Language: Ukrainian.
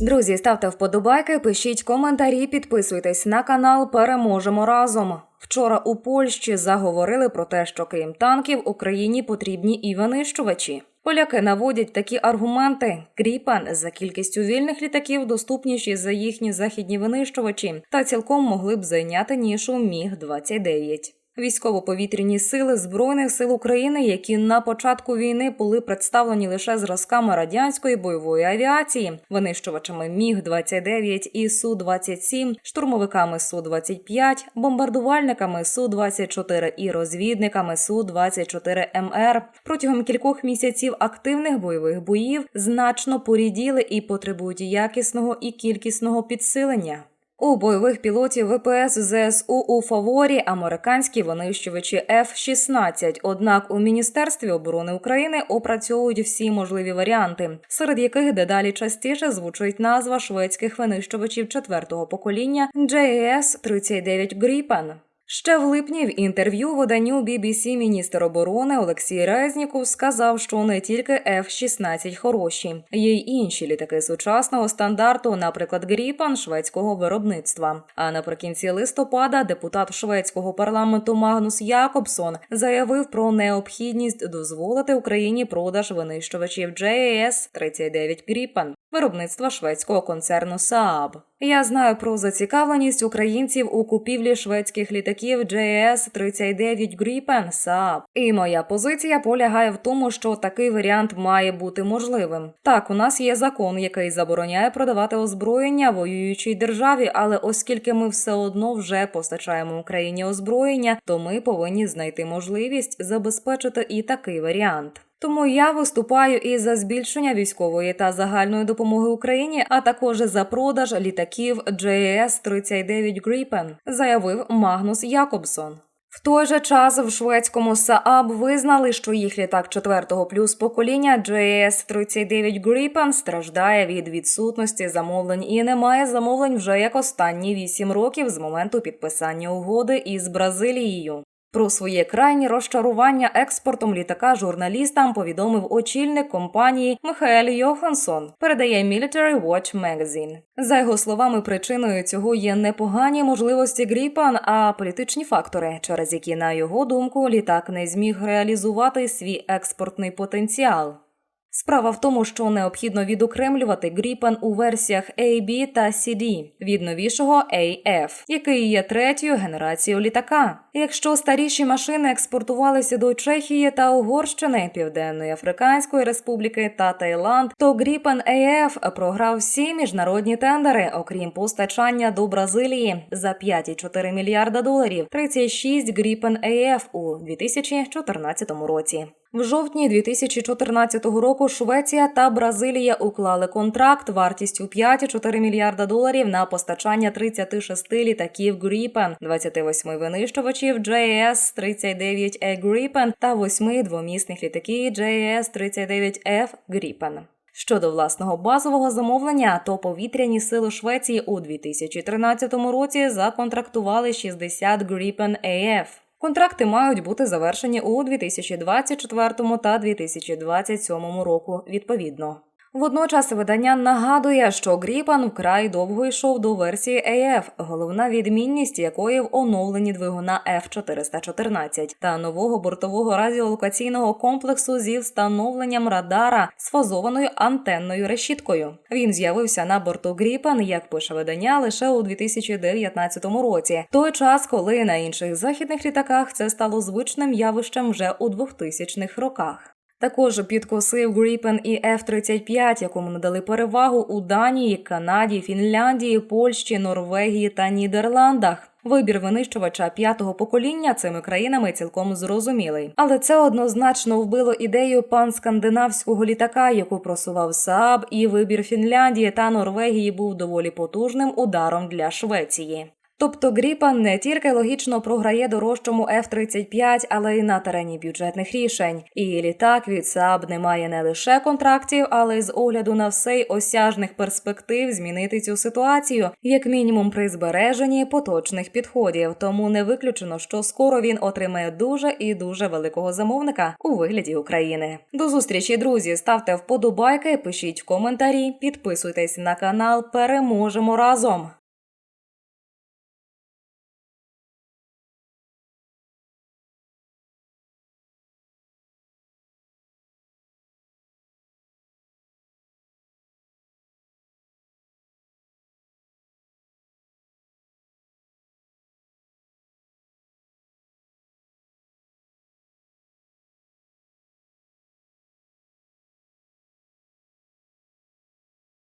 Друзі, ставте вподобайки, пишіть коментарі, підписуйтесь на канал. Переможемо разом. Вчора у Польщі заговорили про те, що крім танків Україні потрібні і винищувачі. Поляки наводять такі аргументи: Кріпан за кількістю вільних літаків доступніші за їхні західні винищувачі, та цілком могли б зайняти нішу Міг 29 Військово-повітряні сили збройних сил України, які на початку війни були представлені лише зразками радянської бойової авіації, винищувачами Міг 29 і Су 27 штурмовиками Су 25 бомбардувальниками Су 24 і розвідниками Су 24 МР протягом кількох місяців активних бойових боїв значно поріділи і потребують якісного і кількісного підсилення. У бойових пілотів ВПС ЗСУ у фаворі американські винищувачі F-16, Однак у міністерстві оборони України опрацьовують всі можливі варіанти, серед яких дедалі частіше звучить назва шведських винищувачів четвертого покоління JS-39 Gripen. Ще в липні в інтерв'ю виданню BBC міністр оборони Олексій Резніков сказав, що не тільки F-16 хороші, є й інші літаки сучасного стандарту, наприклад, Гріпан шведського виробництва. А наприкінці листопада депутат шведського парламенту Магнус Якобсон заявив про необхідність дозволити Україні продаж винищувачів JAS-39 Гріпан виробництва шведського концерну Saab. Я знаю про зацікавленість українців у купівлі шведських літаків JS-39 Gripen Saab. І моя позиція полягає в тому, що такий варіант має бути можливим. Так, у нас є закон, який забороняє продавати озброєння воюючій державі, але оскільки ми все одно вже постачаємо Україні озброєння, то ми повинні знайти можливість забезпечити і такий варіант. Тому я виступаю і за збільшення військової та загальної допомоги Україні, а також за продаж літаків JS-39 Gripen, заявив Магнус Якобсон. В той же час в шведському Saab визнали, що їх літак четвертого плюс покоління JS-39 Gripen страждає від відсутності замовлень і не має замовлень вже як останні вісім років з моменту підписання угоди із Бразилією. Про своє крайнє розчарування експортом літака журналістам повідомив очільник компанії Михаель Йоханссон. Передає Military Watch Magazine. За його словами, причиною цього є непогані можливості Гріпан, а політичні фактори, через які, на його думку, літак не зміг реалізувати свій експортний потенціал. Справа в тому, що необхідно відокремлювати Gripen у версіях AB та CD від новішого AF, який є третьою генерацією літака. Якщо старіші машини експортувалися до Чехії та Угорщини, Південної Африканської Республіки та Таїланд, то Gripen AF програв всі міжнародні тендери, окрім постачання до Бразилії за 5,4 мільярда доларів, 36 Gripen AF у 2014 році. В жовтні 2014 року Швеція та Бразилія уклали контракт вартістю 5,4 мільярда доларів на постачання 36 літаків Gripen, 28 винищувачів JS-39E Gripen та 8 двомісних літаків JS-39F Gripen. Щодо власного базового замовлення, то повітряні сили Швеції у 2013 році законтрактували 60 Gripen AF. Контракти мають бути завершені у 2024 та 2027 року відповідно. Водночас видання нагадує, що Гріпан вкрай довго йшов до версії AF, головна відмінність якої в оновленні двигуна F414 та нового бортового радіолокаційного комплексу зі встановленням радара з фазованою антенною решіткою. Він з'явився на борту Гріпан, як пише видання, лише у 2019 році, той час, коли на інших західних літаках це стало звичним явищем вже у 2000-х роках. Також підкосив Gripen і F-35, якому надали перевагу у Данії, Канаді, Фінляндії, Польщі, Норвегії та Нідерландах. Вибір винищувача п'ятого покоління цими країнами цілком зрозумілий, але це однозначно вбило ідею панскандинавського літака, яку просував Saab, і вибір Фінляндії та Норвегії був доволі потужним ударом для Швеції. Тобто Гріпа не тільки логічно програє дорожчому F-35, але й на терені бюджетних рішень. І літак від САБ не має не лише контрактів, але й з огляду на все й осяжних перспектив змінити цю ситуацію, як мінімум при збереженні поточних підходів. Тому не виключено, що скоро він отримає дуже і дуже великого замовника у вигляді України. До зустрічі, друзі! Ставте вподобайки, пишіть коментарі, підписуйтесь на канал. Переможемо разом!